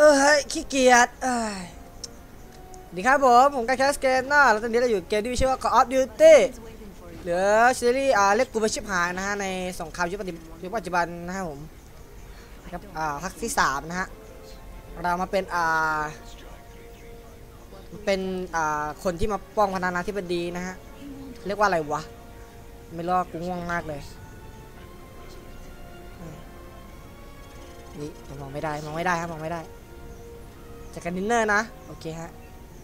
เออเฮ้ยขี้เกียจเอ้ยดีครับผม ผมกาแคสเกมน้าแล้วตอนนี้เราอยู่เกมที่มีชื่อว่า Call of Duty เหลือซีรีส์อ่าเรียกกูไปชิบหายนะฮะในสงครามยุคปัจจุบันนะฮะผมครับอ่าภาคที่สามนะฮะ เรามาเป็นอ่าเป็นอ่าคนที่มาป้องพนานาธิบดีนะฮะ เรียกว่าอะไรวะ ไม่รู้กูง่วงมากเลยนี่มองไม่ได้มองไม่ได้ครับมองไม่ได้ จากการดินเนอร์นะ โอเคฮะ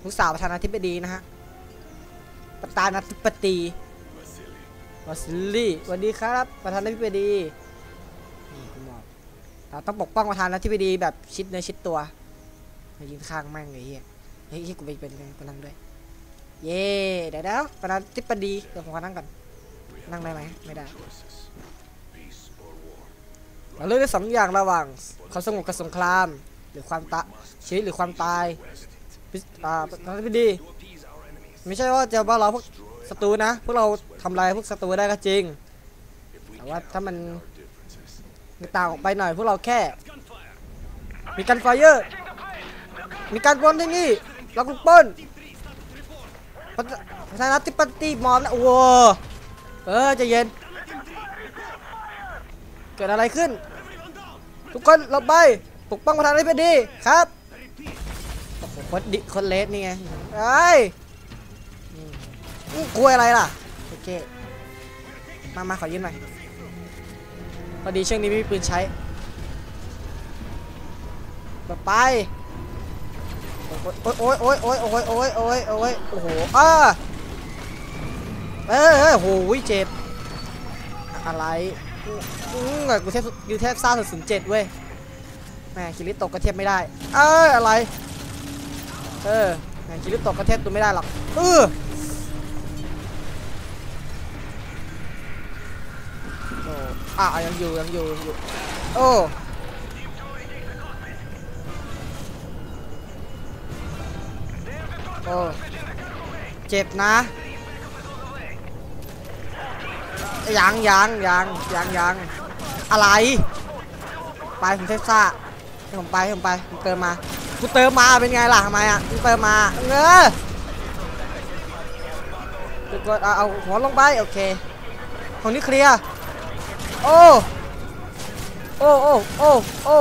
ลูกสาวประธานาธิบดีนะฮะ ประธานาธิบดีวาซิลีสวัสดีครับ ประธานาธิบดีนี่คุณหมอเราต้องปกป้องประธานาธิบดีแบบชิดเนื้อชิดตัวมายืนข้างแม่งเลยเฮียเฮ้ยกูไปเป็นกูนั่งด้วย เย่เดี๋ยวเดี๋ยวประธานาธิบดีเดี๋ยวผมขอนั่งก่อน นั่งได้ไหมไม่ได้เราเลือกได้สองอย่างระหว่างความสงบกับสงคราม รือความตะชีวิตหรือความตายพิอ่าพิดี ไม่ใช่ว่าจะว่าเราพวกศัตรูนะ พวกเราทำลายพวกศัตรูได้ก็จริง แต่ว่าถ้ามันต่างออกไปหน่อยพวกเราแค่ มีการไฟเยอร์ มีการปล้นที่นี่ เราคุณปล้นประธานาธิบดีมอมแล้วโอ้เออใจะเย็น เกิดอะไรขึ้น ทุกคนหลบไป ปกป้องประธานาธิบดีครับโอ้โหโคนดิโคนเลสนี่ไงไอ้ยอืมอืมกลัวอะไรล่ะโอเคมามาขอยืมหน่อยพอดีช่วงนี้ไม่มีปืนใช้หลบไปโอ้ยโอ้ยโอ้ยโอ้ยโอ้ยโอ้ยโอ้ยโอ้ยโอ้โหอ้าเอ้ยเอ้ยโอ้โหเจ็บอะไรอืมอะกูเทพยูเทพซ่าสุดศูนย์เจ็ดเว้ย แม่คิริโตะก็เทียบไม่ได้ เอ้ยอะไร เออแม่คิริโตะก็เทียบตัวไม่ได้หรอกเออโอ้อะยังอยู่ยังอยู่ยังอยู่โอ้โอ้เจ็บนะยังยังยังยังยังอะไร ไปผมเทสซ่า ผมไปผมไปผมเติมมากูเติมมาเป็นไงล่ะทำไมอะกูเติมมาเงอกูกดเอาเอาหัวลงไปโอเคของนี้เคลียร์โอ้โอ้โอ้โอ้โอ้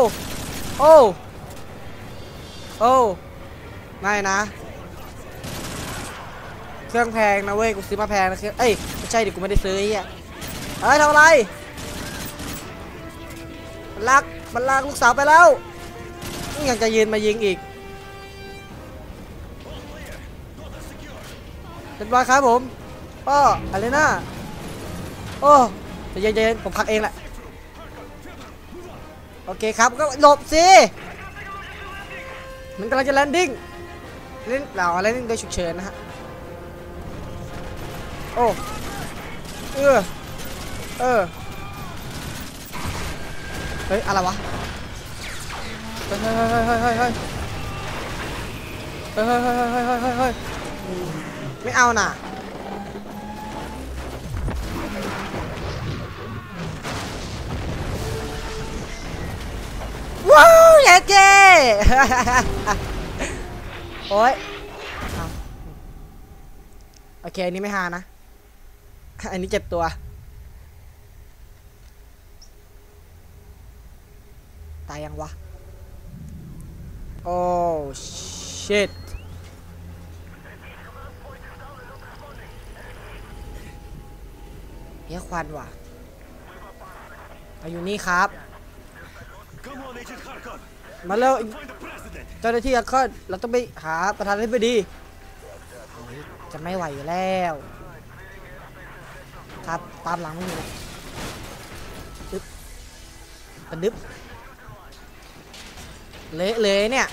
โอ้โอ้ไม่นะ เครื่องแพงนะเว้ยกูซื้อมาแพงนะเครื่องเอ้ยไม่ใช่ดิกูไม่ได้ซื้อไอ้เหี้ยเฮ้ยทำอะไรมันลากมันลากลูกสาวไปแล้ว ยังจะยืนมายิงอีกเรียบร้อยครับผมอ้อะไรนะโอ้ใจะเย็นๆผมพักเองแหละโอเคครับก็หลบสิมันกำลังจะแลนดิ้งเล่นเราแลนดิ้งโดยฉุกเฉินนะฮะโอ้เออเออเฮ้ยอะไรวะ เฮ้ยเฮ้ยเฮ้ยเฮ้ยเฮ้ยเฮ้ยเฮ้ยเฮ้ยเฮ้ยเฮ้ยเฮ้ยเฮ้ยเฮ้ยไม่เอาน่ะว้าวเย้เจ้โอ้ยเอาโอเคอันนี้ไม่ฮานะ อันนี้เจ็บตัวตายยังวะ โอ้ชิตเฮ้ยควันว่ะเอาอยู่นี่ครับ มาเร็วเจ้าหน้าที่อาคอนเราต้องไปหาประธานาธิบดี จะไม่ไหวอยู่แล้ว ครับตามหลังไม่อยู่ดึบกระดึบ เละเลยเนี่ย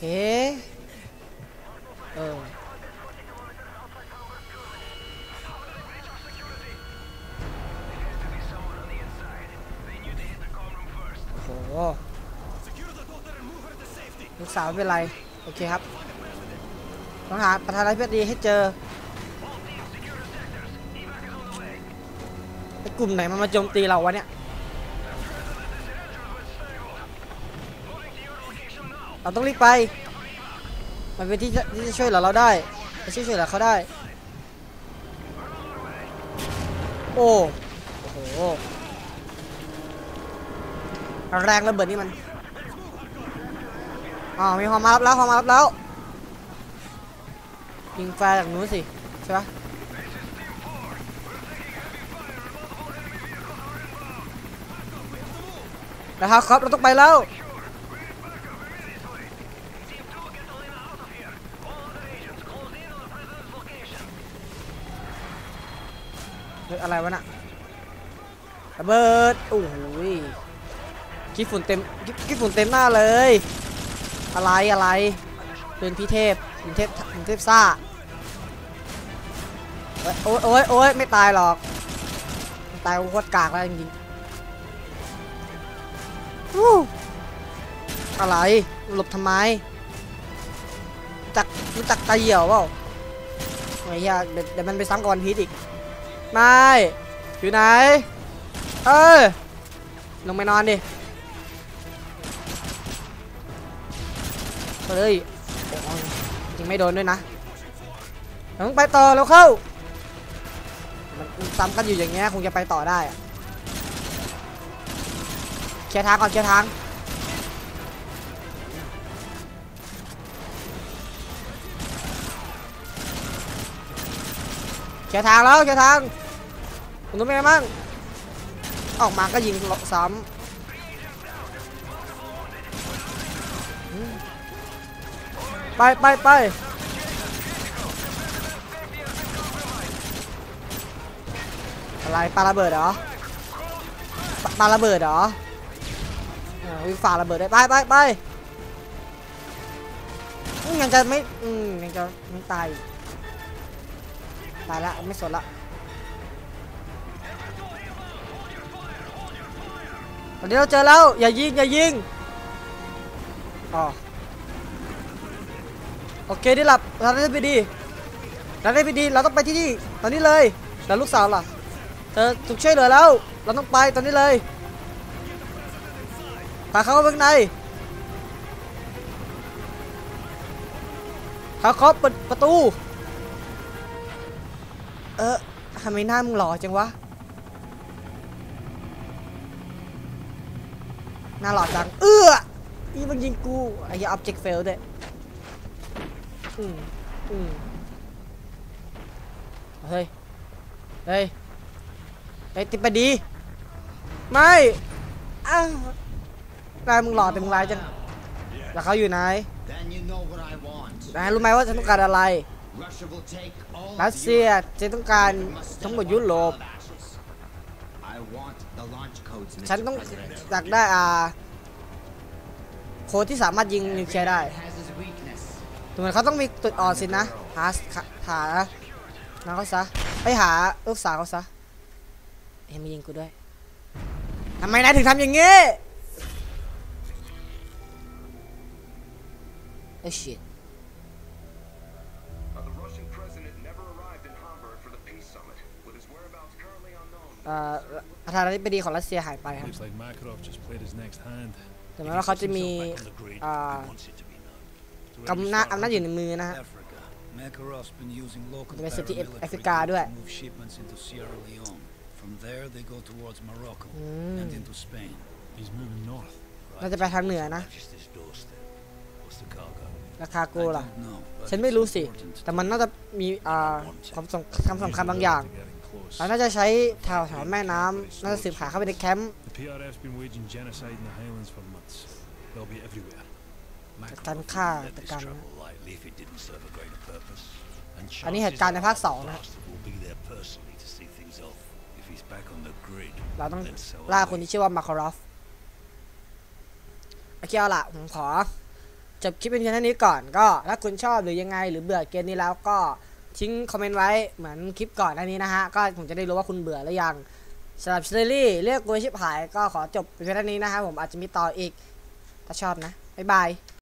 เฮ้เออโอ้โหลูกสาวไม่เป็นไร โอเคครับต้องหาประธานาธิบดีให้เจอ กลุ่มไหนมันมาโจมตีเราวะเนี่ยเราต้องรีบไป มันเป็นที่ที่จะช่วยเหลือเราได้จะช่วยเหลือเขาได้ โอ้โหแรงระเบิดนี่มันอ๋อมีความมารับแล้วความมารับแล้วยิงแฟร์จากนู้นสิใช่ปะ นะครับครับเราต้องไปแล้วเฮ้ยอะไรวะน่ะระเบิดโอ้โหยขี้ฝุ่นเต็มขี้ขี้ฝุ่นเต็มหน้าเลย อะไรอะไรเปืนพี่เทพปืนเทพปืนเทพซ่าโอ้ยโอ้ยโอ้ยไม่ตายหรอกตายโคตรกากแล้วจริง อะไรหลบทำไมรู้จักรู้จักตาเหี่ยวเปล่าไอ้เหี้ยเดี๋ยวเดี๋ยวมันไปซ้ำกับวันพีชอีกไม่อยู่ไหน เอ้ยลงไปนอนดิ เฮ้ยโอ้ยยิงไม่โดนด้วยนะเราต้องไปต่อแล้วเข้า มันซ้ำกันอยู่อย่างเงี้ยคงจะไปต่อได้ เคลียร์ทางก่อนเคลียร์ทางเคลียร์ทางแล้วเคลียร์ทางคุณรู้ไหมมั่งออกมาก็ยิงซ้ำไปไปไปอะไรปาระเบิดเหรอปาปาระเบิดเหรอ วิ่งฝ่าระเบิดได้ไปไปไปยังจะไม่อืมยังจะไม่ตายตายละไม่สนละตอนนี้เราเจอแล้วอย่ายิงอย่ายิงอ๋อโอเคได้หลับเราได้ไปดีเราได้ไปดีเราต้องไปที่นี่ตอนนี้เลยแล้วลูกสาวล่ะเธอถูกช่วยเหลือแล้วเราต้องไปตอนนี้เลย พาเขาเข้าไปข้างในพาเขาเปิดประตู เออทำไมหน้ามึงหล่อจังวะ หน้าหล่อจัง เอื้อนี่มึงยิงกูไอ้ยา object fail ด้วยอืมอืมเฮ้ย เฮ้ย เฮ้ยติดไปดี ไม่อ้าว หน้ามึงหล่อแต่มึงร้ายจังแล้วเขาอยู่ไหนนายรู้ไหมว่าฉันต้องการอะไรรัสเซีย Europe. จะต้องการทั้งหมดยุโรปฉันต้องอยากได้อ่าโค้ดที่สามารถยิงนิวเคลียร์ได้ Every man has his weakness. ถึงมันเขาต้องมีจุดอ่อนสินะ หาหาน้าเขาซะไปหาลูกสาวเขาซะเฮ้ยมายิงกูด้วยทำไมนายถึงทำอย่างงี้ เอ่อประธานาธิบดีของรัสเซียหายไปครับ Looks like Makarov just played his next hand. ถึงแม้ว่าเขาจะมีอ่า To กำนาจอำนาจอยู่ในมือนะฮะ Africa. Makarov's been using local จะเป็นสิทธิ paramilitary แอฟริกาด้วย to move shipments into Sierra Leone. From there, they go towards Morocco Mm. and into Spain. He's moving north. น่าจะไปทางเหนือนะ Just his doorstep. What's the cargo? ราคาโก I ล่ะ don't know, but ฉันไม่รู้ it's สิ important. แต่มันน่าจะมีอ่าความสำคัญสำคัญบางอย่าง They're getting close. เราน่าจะใช้แถวแถวแม่น้ำน่าจะสืบหาเข้าไปในแคมป์ The PRF's been waging genocide in the Highlands for months. They'll be everywhere. การฆ่าตกรรมนะ lightly if it didn't serve a greater purpose. And อันนี้เหตุการณ์ในภาคสองนะฮะ Bastard will be there personally to see things off. If he's back on the grid, เราต้อง then so ล่า are คน we. ที่ชื่อว่ามาคารอฟโอเคเอาล่ะผมขอ จบคลิปเป็นแค่นี้ก่อนก็ถ้าคุณชอบหรือยังไงหรือเบื่อเกมนี้แล้วก็ทิ้งคอมเมนต์ไว้เหมือนคลิปก่อนหน้านี้นะฮะก็ผมจะได้รู้ว่าคุณเบื่อหรือยังสำหรับเชอรี่เรียกกูชิบหายก็ขอจบเป็นเพียงเท่านี้นะครับผมอาจจะมีต่ออีก ถ้าชอบนะ บ๊ายบาย